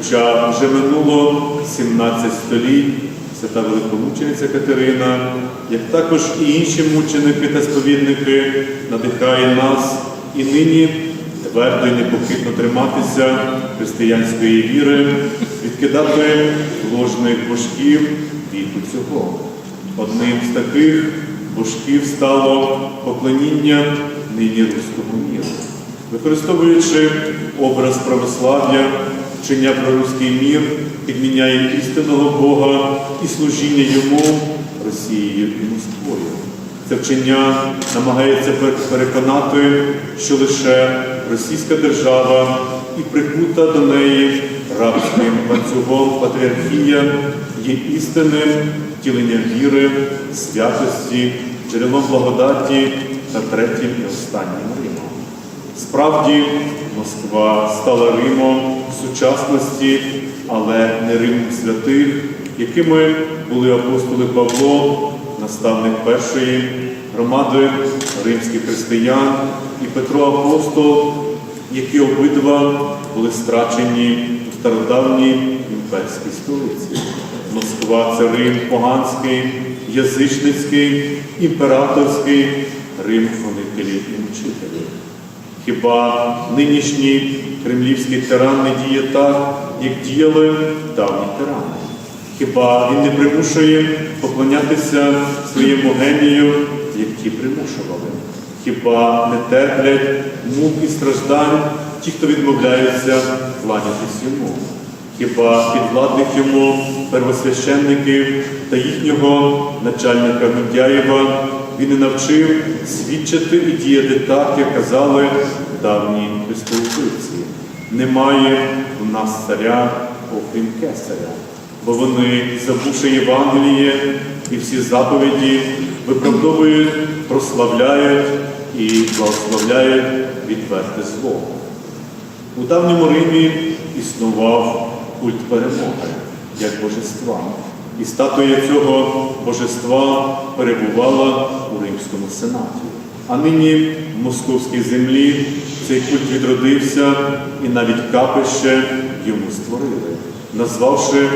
вже минуло 17 століть, свята великомучениця Катерина, як також і інші мученики та сповідники, надихає нас і нині твердо і непохитно триматися християнської віри, відкидати ложних божків віку цього. Одним з таких божків стало поклоніння нині руського міру. Використовуючи образ православ'я, вчення про руський мір, підміняє істинного Бога і служіння йому Росією і Москвою. Це вчення намагається переконати, що лише російська держава і прикута до неї рабським ланцюгом патріархія є істинним втіленням віри, святості, джерелом благодаті та третім і останнім Римом. Справді, Москва стала Римом сучасності, але не Римом святих, якими були апостоли Павло, наставник першої громади римських християн і Петро Апостол, які обидва були страчені у стародавній імперській столиці. Москва це Рим поганський, язичницький, імператорський, Рим хонителів і учителів. Хіба нинішній кремлівський тиран не діє так, як діяли давні тирани? Хіба він не примушує поклонятися своєму генію, як ті примушували? Хіба не терплять мук і страждань ті, хто відмовляються кланятись йому? Хіба підвладних йому первосвященників та їхнього начальника Мендяєва він не навчив свідчити і діяти так, як казали давні христовбивці. Немає у нас царя, окрім кесаря, бо вони, забувши Євангеліє і всі заповіді, виправдовують, прославляють і благословляють відверте зло. У давньому Римі існував культ перемоги як божества, і статуя цього божества перебувала у Римському сенаті. А нині в московській землі цей культ відродився і навіть капище йому створили, назвавши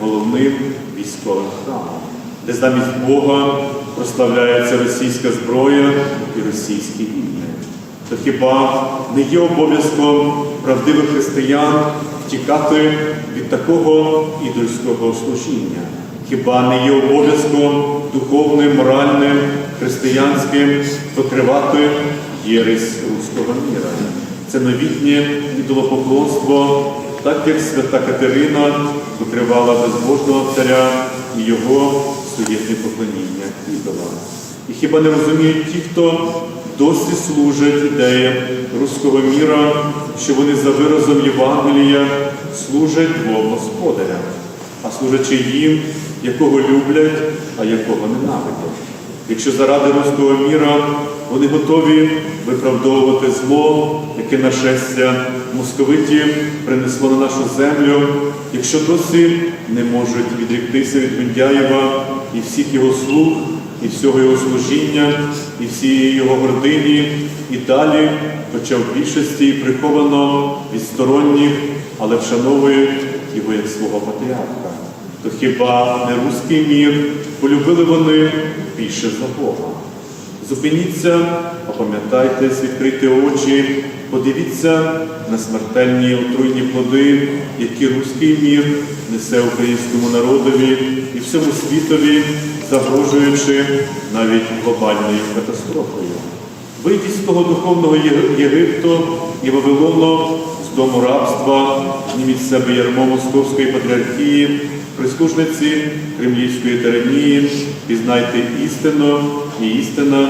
головним військовим храмом, де замість Бога прославляється російська зброя і російські гімни. То хіба не є обов'язком правдивих християн тікати від такого ідольського служіння? Хіба не є обов'язком духовним, моральним, християнським викривати єресь руського міра? Це новітнє ідолопоклонство, так як свята Катерина викривала безбожного царя і його суєтне поклоніння ідолам. І хіба не розуміють ті, хто досі служать ідеям руського міра, що вони за виразом Євангелія служать двом господарям, служачи їм, якого люблять, а якого ненавидять. Якщо заради руського міра вони готові виправдовувати зло, яке нашестя московитів принесло на нашу землю, якщо досі не можуть відріктися від Мендяєва і всіх його слуг, і всього його служіння, і всієї його гордині, і далі, хоча в більшості приховано від сторонніх, але вшановують його як свого патріарха. То хіба не руський мір полюбили вони більше за Бога? Зупиніться, опам'ятайтесь, відкрийте очі, подивіться на смертельні отруйні плоди, які руський мір несе українському народові і всьому світові, загрожуючи навіть глобальною катастрофою. Вийдіть з того духовного Єгипту і Вавилону, дому рабства, зніміть з себе ярмо Московської патріархії, прислужниці кремлівської тиранії, пізнайте істину, і істина.